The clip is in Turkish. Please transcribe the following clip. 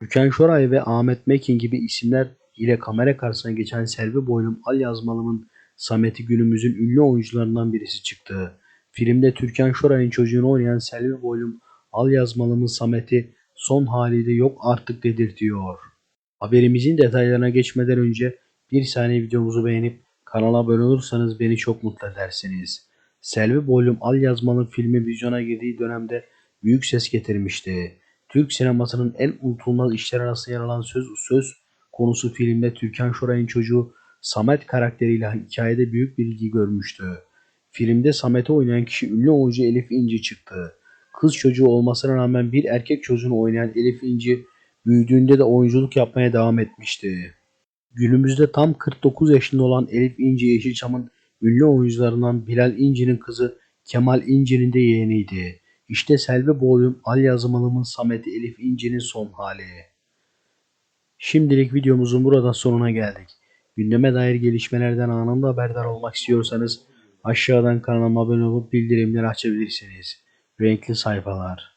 Türkan Şoray ve Ahmet Mekin gibi isimler ile kamera karşısına geçen Selvi Boylum Al Yazmalım'ın Samet'i günümüzün ünlü oyuncularından birisi çıktı. Filmde Türkan Şoray'ın çocuğunu oynayan Selvi Boylum Al Yazmalım'ın Samet'i son haliyle yok artık dedirtiyor. Haberimizin detaylarına geçmeden önce bir saniye videomuzu beğenip kanala abone olursanız beni çok mutlu edersiniz. Selvi Boylum Al Yazmalım filmi vizyona girdiği dönemde büyük ses getirmişti. Türk sinemasının en unutulmaz işler arasında yer alan söz söz konusu filmde Türkan Şoray'ın çocuğu Samet karakteriyle hikayede büyük bir ilgi görmüştü. Filmde Samet'i oynayan kişi ünlü oyuncu Elif İnci çıktı. Kız çocuğu olmasına rağmen bir erkek çocuğunu oynayan Elif İnci büyüdüğünde de oyunculuk yapmaya devam etmişti. Günümüzde tam 49 yaşında olan Elif İnci Yeşilçam'ın ünlü oyuncularından Bilal İnci'nin kızı Kemal İnci'nin de yeğeniydi. İşte Selvi Boylum Al Yazmalım'ın Samet'i Elif İnci'nin son hali. Şimdilik videomuzun burada sonuna geldik. Gündeme dair gelişmelerden anında haberdar olmak istiyorsanız aşağıdan kanalıma abone olup bildirimleri açabilirsiniz. Renkli sayfalar.